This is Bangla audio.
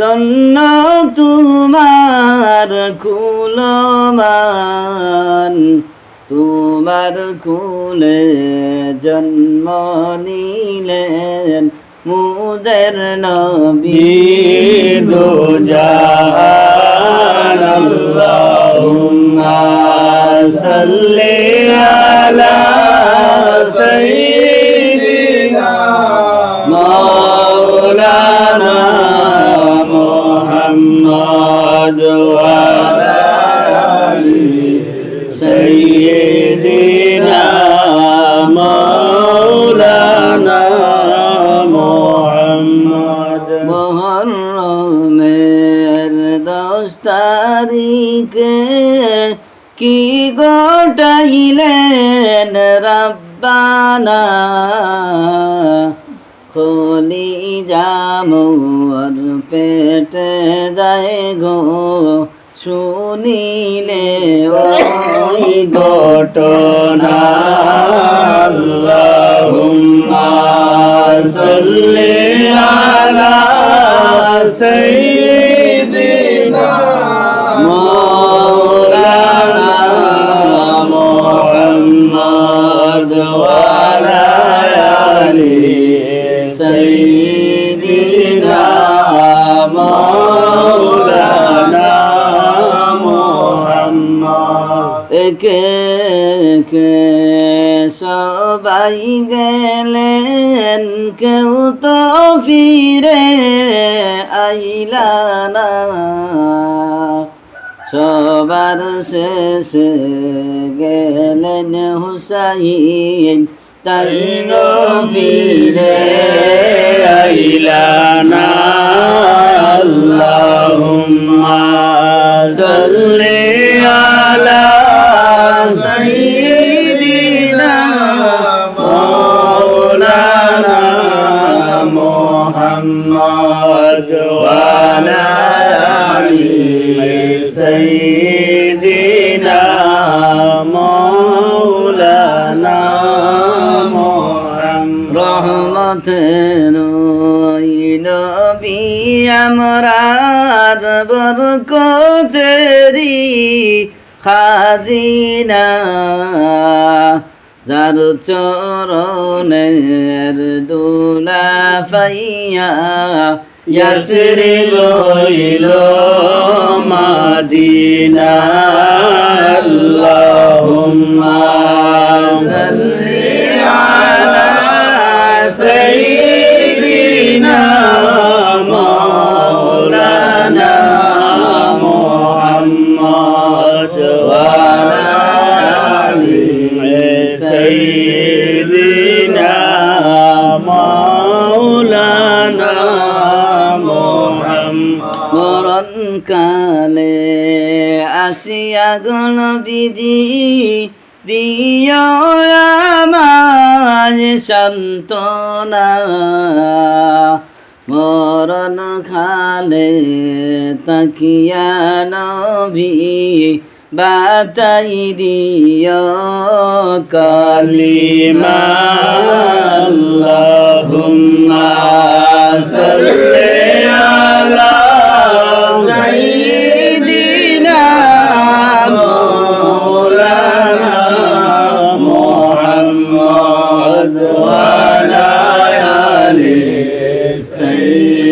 দন্ন তোমার কুলমান তোমার কুলে জন্ম নিলেন মুদের নবী। দো জাহান কি গোটাইলেন রব্বানা? খোলি জামর পেটে যায় গো শুনিলে ওই ঘটনা। একে কে, সবাই গেলেন, কেউ তো ফিরে আইলা না। সবার শেষে গেলেন হুসাইন, তাই ফিরে আইলানা আল্লাহুম্মা সাইয়্যিদিনা মাওলানা মুহাম্মদ রহমতের নবী আমরার বরকতেরি খাজিনা। যার চরণের দুলা ফাইয়া ইয়াসরি লইল মাদিনা আল্লাহুম্মা আসিয়া গণ বিধি দিয় আমার সন্তনা মরণ খালে তাকিয়া নবী বাতাই দিয় কালিমা। আল্লাহুম্মা। say